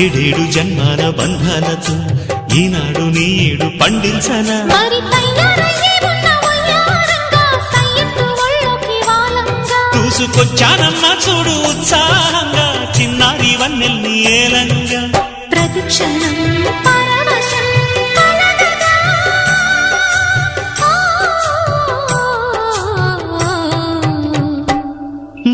ఏడేడు జన్మాల బంధాలతో ఈనాడు నీడు పండించనా. చూసుకొచ్చానమ్మా చూడు ఉత్సాహంగా చిన్నారి వన్నెల్ని ఏలంగా. ప్రతిక్షణం పరవశం